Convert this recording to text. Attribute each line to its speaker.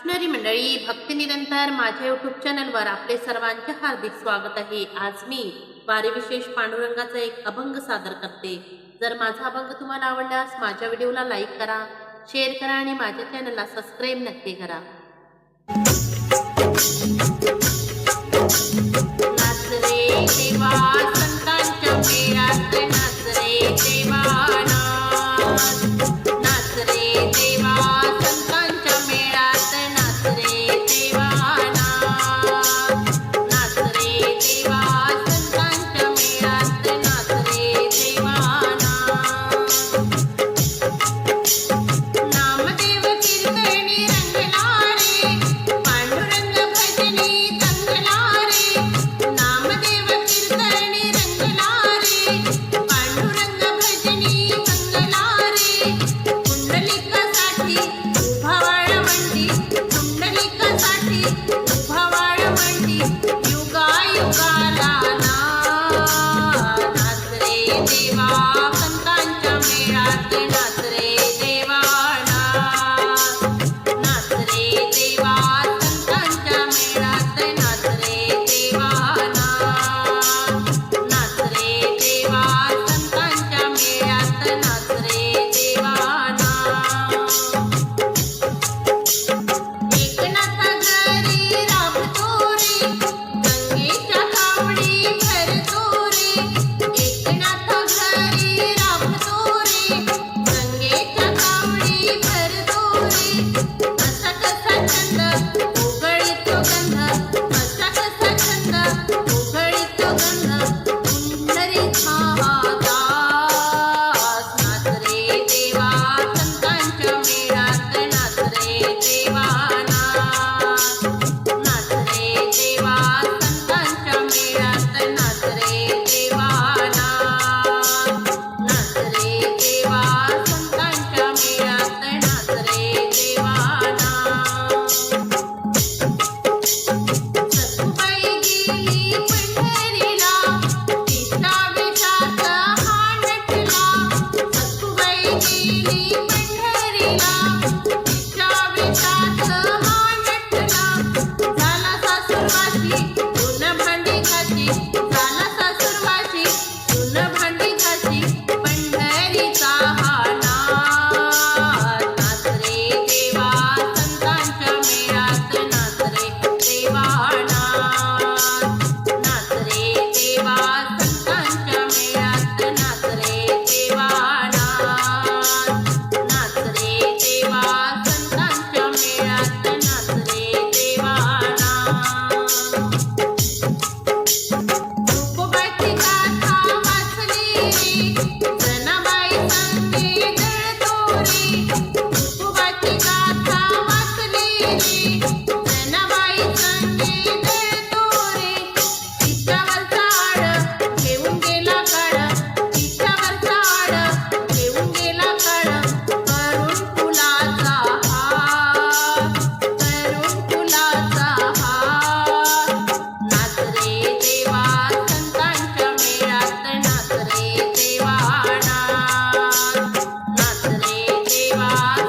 Speaker 1: कृष्णरी मंडळी भक्तिनिरंतर माझ्या यूट्यूब चॅनलवर आपले सर्वांचे हार्दिक स्वागत आहे. आज मी वारीविशेष पांडुरंगाचा एक अभंग सादर करते. जर माझा अभंग तुम्हाला आवडल्यास माझ्या व्हिडिओला लाईक करा शेअर करा आणि माझ्या चॅनलला सबस्क्राईब नक्की करा. Thank you. Yeah.